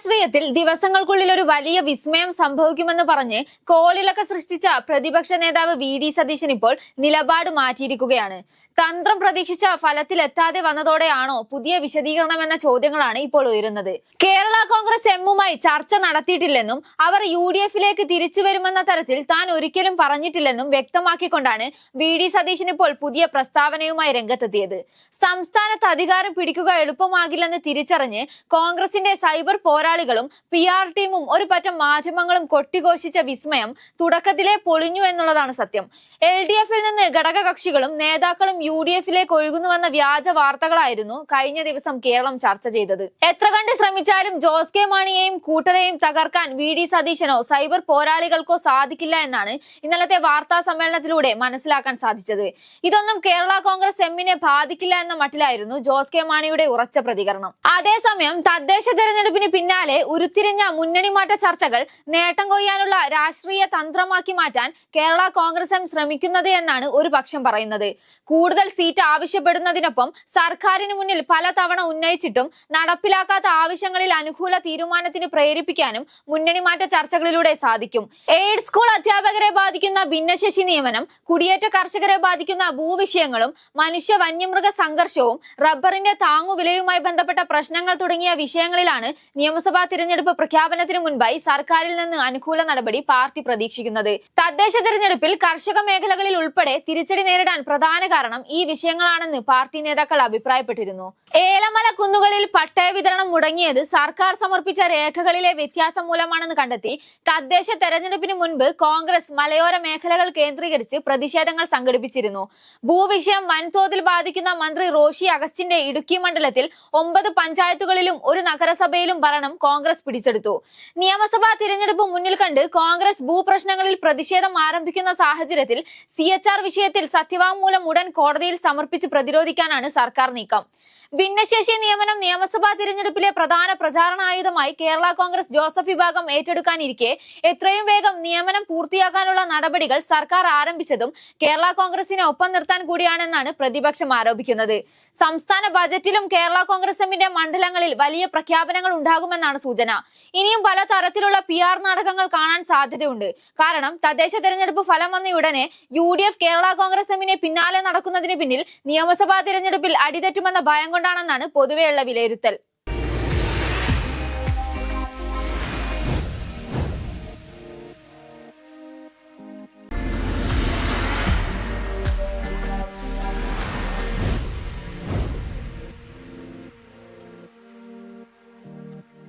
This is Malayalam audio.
രാഷ്ട്രീയത്തിൽ ദിവസങ്ങൾക്കുള്ളിൽ ഒരു വലിയ വിസ്മയം സംഭവിക്കുമെന്ന് പറഞ്ഞ് കോളിളക്ക സൃഷ്ടിച്ച പ്രതിപക്ഷ നേതാവ് വി ഡി സതീശൻ ഇപ്പോൾ നിലപാട് മാറ്റിയിരിക്കുകയാണ്. തന്ത്രം പ്രതീക്ഷിച്ച ഫലത്തിലെത്താതെ വന്നതോടെയാണോ പുതിയ വിശദീകരണം എന്ന ചോദ്യങ്ങളാണ് ഇപ്പോൾ ഉയരുന്നത്. കേരള കോൺഗ്രസ് എമ്മുമായി ചർച്ച നടത്തിയിട്ടില്ലെന്നും അവർ യു ഡി എഫിലേക്ക് തിരിച്ചു വരുമെന്ന തരത്തിൽ താൻ ഒരിക്കലും പറഞ്ഞിട്ടില്ലെന്നും വ്യക്തമാക്കിക്കൊണ്ടാണ് വി ഡി സതീശൻ ഇപ്പോൾ പുതിയ പ്രസ്താവനയുമായി രംഗത്തെത്തിയത്. സംസ്ഥാനത്ത് അധികാരം പിടിക്കുക എളുപ്പമാകില്ലെന്ന് തിരിച്ചറിഞ്ഞ് കോൺഗ്രസിന്റെ സൈബർ പോരാളികളും പി ആർ ടീമും ഒരു പറ്റം മാധ്യമങ്ങളും കൊട്ടിഘോഷിച്ച വിസ്മയം തുടക്കത്തിലെ പൊളിഞ്ഞു എന്നുള്ളതാണ് സത്യം. എൽ ഡി എഫിൽ നിന്ന് ഘടകകക്ഷികളും നേതാക്കളും യു ഡി എഫിലേക്ക് ഒഴുകുന്നുവെന്ന വ്യാജ വാർത്തകളായിരുന്നു കഴിഞ്ഞ ദിവസം കേരളം ചർച്ച ചെയ്തത്. എത്ര കണ്ട് ശ്രമിച്ചാലും ജോസ് കെ മാണിയെയും കൂട്ടരെയും തകർക്കാൻ വി ഡി സതീശനോ സൈബർ പോരാളികൾക്കോ സാധിക്കില്ല എന്നാണ് ഇന്നലത്തെ വാർത്താ സമ്മേളനത്തിലൂടെ മനസ്സിലാക്കാൻ സാധിച്ചത്. ഇതൊന്നും കേരള കോൺഗ്രസ് എമ്മിനെ ബാധിക്കില്ല എന്ന മട്ടിലായിരുന്നു ജോസ് കെ മാണിയുടെ ഉറച്ച പ്രതികരണം. അതേസമയം തദ്ദേശ തെരഞ്ഞെടുപ്പിന് പിന്നാലെ ഉരുത്തിരിഞ്ഞ മുന്നണി മാറ്റ ചർച്ചകൾ നേട്ടം കൊയ്യാനുള്ള രാഷ്ട്രീയ തന്ത്രമാക്കി മാറ്റാൻ കേരള കോൺഗ്രസ് എം ശ്രമിക്കുന്നത് എന്നാണ് ഒരു പക്ഷം പറയുന്നത്. കൂടുതൽ സീറ്റ് ആവശ്യപ്പെടുന്നതിനൊപ്പം സർക്കാരിന് മുന്നിൽ പലതവണ ഉന്നയിച്ചിട്ടും നടപ്പിലാക്കാത്ത ആവശ്യങ്ങളിൽ അനുകൂല തീരുമാനത്തിന് പ്രേരിപ്പിക്കാനും മുന്നണി മാറ്റ ചർച്ചകളിലൂടെ സാധിക്കും. എയ്ഡ് സ്കൂൾ അധ്യാപകരെ ബാധിക്കുന്ന ഭിന്നശേഷി നിയമനം കുടിയേറ്റ കർഷകരെ ബാധിക്കുന്ന ഭൂവിഷയങ്ങളും മനുഷ്യ വന്യമൃഗ സംഘർഷവും റബ്ബറിന്റെ താങ്ങുവിലയുമായി ബന്ധപ്പെട്ട പ്രശ്നങ്ങൾ തുടങ്ങിയ വിഷയങ്ങളിലാണ് നിയമസഭാ തിരഞ്ഞെടുപ്പ് പ്രഖ്യാപനത്തിന് മുൻപായി സർക്കാരിൽ നിന്ന് അനുകൂല നടപടി പാർട്ടി പ്രതീക്ഷിക്കുന്നത്. തദ്ദേശ തിരഞ്ഞെടുപ്പിൽ കർഷക മേഖലകളിൽ ഉൾപ്പെടെ തിരിച്ചടി നേരിടാൻ പ്രധാന കാരണം ഈ വിഷയങ്ങളാണെന്ന് പാർട്ടി നേതാക്കൾ അഭിപ്രായപ്പെട്ടിരുന്നു. ഏലമല കുന്നുകളിൽ പട്ടയ വിതരണം മുടങ്ങിയത് സർക്കാർ സമർപ്പിച്ച രേഖകളിലെ വ്യത്യാസം മൂലമാണെന്ന് കണ്ടെത്തി തദ്ദേശ തെരഞ്ഞെടുപ്പിന് മുൻപ് കോൺഗ്രസ് മലയോര മേഖലകൾ കേന്ദ്രീകരിച്ച് പ്രതിഷേധങ്ങൾ സംഘടിപ്പിച്ചിരുന്നു. ഭൂവിഷയം വൻതോതിൽ ബാധിക്കുന്ന മന്ത്രി റോഷി അഗസ്റ്റിന്റെ ഇടുക്കി മണ്ഡലത്തിൽ ഒമ്പത് പഞ്ചായത്തുകളിലും ഒരു നഗരസഭയിലും ഭരണം കോൺഗ്രസ് പിടിച്ചെടുത്തു. നിയമസഭാ തിരഞ്ഞെടുപ്പ് മുന്നിൽ കണ്ട് കോൺഗ്രസ് ഭൂപ്രശ്നങ്ങളിൽ പ്രതിഷേധം ആരംഭിക്കുന്ന സാഹചര്യത്തിൽ സി വിഷയത്തിൽ സത്യവാങ്മൂലം ഉടൻ കോടതിയിൽ സമർപ്പിച്ച് പ്രതിരോധിക്കാനാണ് സർക്കാർ നീക്കം. ഭിന്നശേഷി നിയമനം നിയമസഭാ തിരഞ്ഞെടുപ്പിലെ പ്രധാന പ്രചാരണായുധമായി കേരള കോൺഗ്രസ് ജോസഫ് വിഭാഗം ഏറ്റെടുക്കാനിരിക്കെ എത്രയും വേഗം നിയമനം പൂർത്തിയാക്കാനുള്ള നടപടികൾ സർക്കാർ ആരംഭിച്ചതും കേരള കോൺഗ്രസിനെ ഒപ്പം നിർത്താൻ കൂടിയാണെന്നാണ് പ്രതിപക്ഷം ആരോപിക്കുന്നത്. സംസ്ഥാന ബജറ്റിലും കേരള കോൺഗ്രസ് എമ്മിന്റെ മണ്ഡലങ്ങളിൽ വലിയ പ്രഖ്യാപനങ്ങൾ ഉണ്ടാകുമെന്നാണ് സൂചന. ഇനിയും പല തരത്തിലുള്ള പി ആർ നാടകങ്ങൾ കാണാൻ സാധ്യതയുണ്ട്. കാരണം തദ്ദേശ തെരഞ്ഞെടുപ്പ് ഫലം വന്നയുടനെ U D F Kerala Congress എമ്മിനെ പിന്നാലെ നടക്കുന്നതിന് പിന്നിൽ നിയമസഭാ തിരഞ്ഞെടുപ്പിൽ അടിതെറ്റുമെന്ന ഭയം കൊണ്ടാണെന്നാണ് പൊതുവെയുള്ള വിലയിരുത്തൽ.